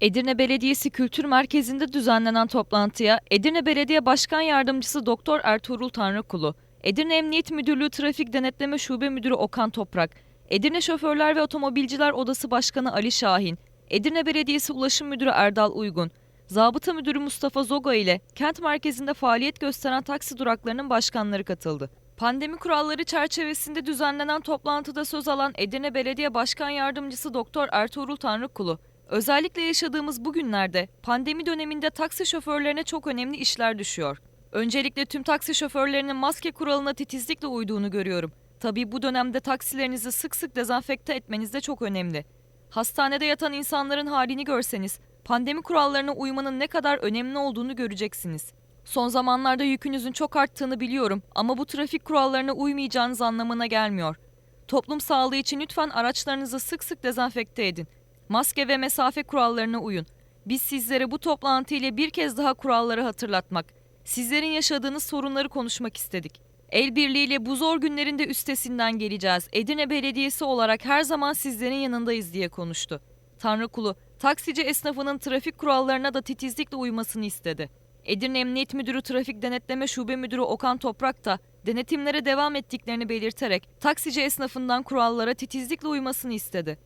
Edirne Belediyesi Kültür Merkezi'nde düzenlenen toplantıya Edirne Belediye Başkan Yardımcısı Doktor Ertuğrul Tanrıkulu, Edirne Emniyet Müdürlüğü Trafik Denetleme Şube Müdürü Okan Toprak, Edirne Şoförler ve Otomobilciler Odası Başkanı Ali Şahin, Edirne Belediyesi Ulaşım Müdürü Erdal Uygun, Zabıta Müdürü Mustafa Zoga ile kent merkezinde faaliyet gösteren taksi duraklarının başkanları katıldı. Pandemi kuralları çerçevesinde düzenlenen toplantıda söz alan Edirne Belediye Başkan Yardımcısı Doktor Ertuğrul Tanrıkulu, özellikle yaşadığımız bu günlerde pandemi döneminde taksi şoförlerine çok önemli işler düşüyor. Öncelikle tüm taksi şoförlerinin maske kuralına titizlikle uyduğunu görüyorum. Tabii bu dönemde taksilerinizi sık sık dezenfekte etmeniz de çok önemli. Hastanede yatan insanların halini görseniz, pandemi kurallarına uymanın ne kadar önemli olduğunu göreceksiniz. Son zamanlarda yükünüzün çok arttığını biliyorum ama bu trafik kurallarına uymayacağınız anlamına gelmiyor. Toplum sağlığı için lütfen araçlarınızı sık sık dezenfekte edin. Maske ve mesafe kurallarına uyun. Biz sizlere bu toplantı ile bir kez daha kuralları hatırlatmak, sizlerin yaşadığınız sorunları konuşmak istedik. El birliğiyle bu zor günlerinde üstesinden geleceğiz. Edirne Belediyesi olarak her zaman sizlerin yanındayız diye konuştu. Tanrıkulu, taksici esnafının trafik kurallarına da titizlikle uymasını istedi. Edirne Emniyet Müdürü Trafik Denetleme Şube Müdürü Okan Toprak da denetimlere devam ettiklerini belirterek taksici esnafından kurallara titizlikle uymasını istedi.